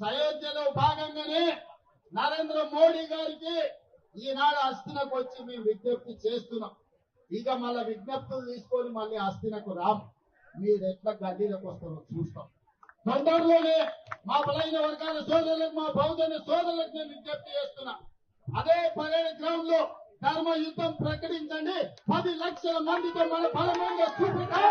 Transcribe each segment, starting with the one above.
సయోధ్యలో భాగంగానే నరేంద్ర మోడీ గారికి ఈనాడు అస్థినకు వచ్చి మేము విజ్ఞప్తి చేస్తున్నాం. ఇక మళ్ళీ విజ్ఞప్తులు తీసుకొని మళ్ళీ అస్థినకు రాం. మీరు ఎట్లా గడ్డీలకు వస్తారో చూస్తాం. తొందరలోనే మా బలైన వర్గాల సోదరులకు మా బహుజన సోదరులకు నేను విజ్ఞప్తి చేస్తున్నా. అదే పరేడ్ గ్రౌండ్లో ధర్మ యుద్ధం ప్రకటించండి. పది లక్షల మందితో మన బలమైన చూపుతాం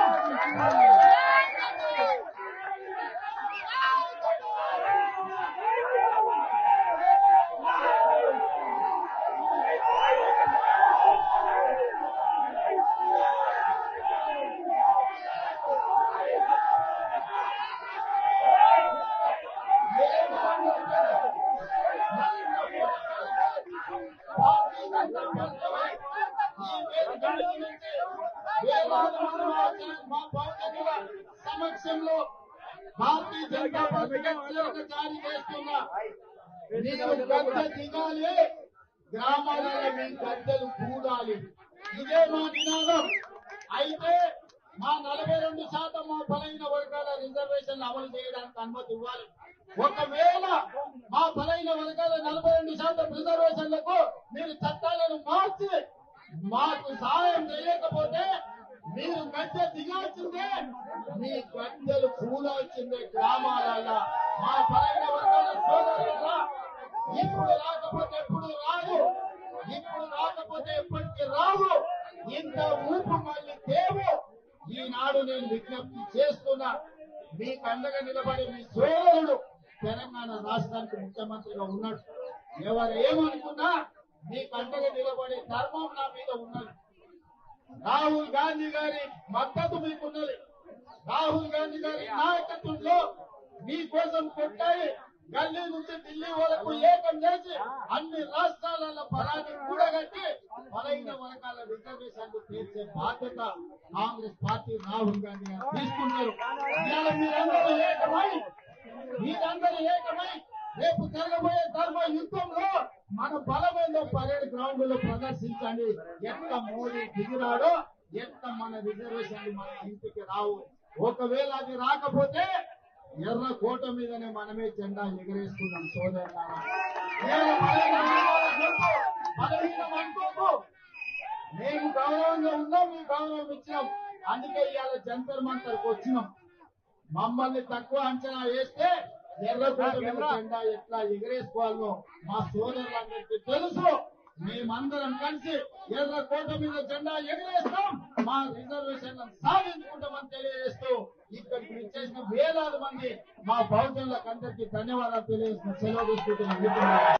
ఎలక్షన్లో భారతీయ జనతా పార్టీ హెచ్చరిక జారీ చేస్తున్నా మీరు గద్దె దిగాలి గ్రామాలలో మీ గద్దెలు కూడాలి ఇదే మా నినాదం. అయితే మా నలభై రెండు శాతం మా బలైన వర్గాల రిజర్వేషన్ అమలు చేయడానికి అనుమతి ఇవ్వాలి. ఒకవేళ మా బలైన వర్గాల నలభై రెండు శాతం రిజర్వేషన్లకు మీరు చట్టాలను మార్చి మాకు సహాయం గడ్డ దిగాల్సిందే. మీ గడ్డలు కూడాల్సిందే గ్రామాలల్లా మా పరంగ వర్గాల ఇప్పుడు రాకపోతే ఎప్పుడు రాదు ఇప్పుడు రాకపోతే ఎప్పటికీ రావు. ఇంత ఊపు మళ్ళీ దేవు ఈనాడు నేను విజ్ఞప్తి చేస్తున్నా మీకు అండగా నిలబడి మీ సోదరుడు తెలంగాణ రాష్ట్రానికి ముఖ్యమంత్రిగా ఉన్నాడు. ఎవరు ఏమనుకున్నా మీకు అండగా నిలబడే ధర్మం నా మీద ఉన్నది. రాహుల్ గాంధీ గారి మద్దతు మీకున్నది రాహుల్ గాంధీ గారి నాయకత్వంలో మీకోసం కొట్టాయి. గల్లీ నుంచి ఢిల్లీ వరకు ఏకం చేసి అన్ని రాష్ట్రాలలో పరాన్ని కూడగట్టి బలహీన వర్గాల రిజర్వేషన్లు తీర్చే బాధ్యత కాంగ్రెస్ పార్టీ రాహుల్ గాంధీ గారు తీసుకున్నారు. మీరందరూ ఏకమై మీరందరూ ఏకమై రేపు జరగబోయే ధర్మ యుద్ధంలో గ్రౌండ్లో ప్రదర్శించండి. ఎంత మోడీ దిగిరాడో ఎంత మన రిజర్వేషన్లు మన ఇంటికి రావు. ఒకవేళ అది రాకపోతే ఎర్ర కోట మీదనే మనమే జెండా ఎగరేసుకున్నాం సోదరులారా. మేము గౌరవంగా ఉన్నాం మీ గౌరవం ఇచ్చినాం. అందుకే ఇవాళ జంతర్ మంతర్కి వచ్చినాం. మమ్మల్ని తక్కువ అంచనా వేస్తే ఎర్రకోట మీద జెండా ఎట్లా ఎగరేసుకోవాలో మా సోదరులందరికీ తెలుసు. మేమందరం కలిసి ఎర్ర కోట మీద జెండా ఎగరేస్తాం. మా రిజర్వేషన్ సాధించుకుంటామని తెలియజేస్తూ ఇక్కడికి విచ్చేసిన వేలాది మంది మా బహుజనులకు అందరికీ ధన్యవాదాలు తెలియజేసిన సెలవు తీసుకుంటున్నాం.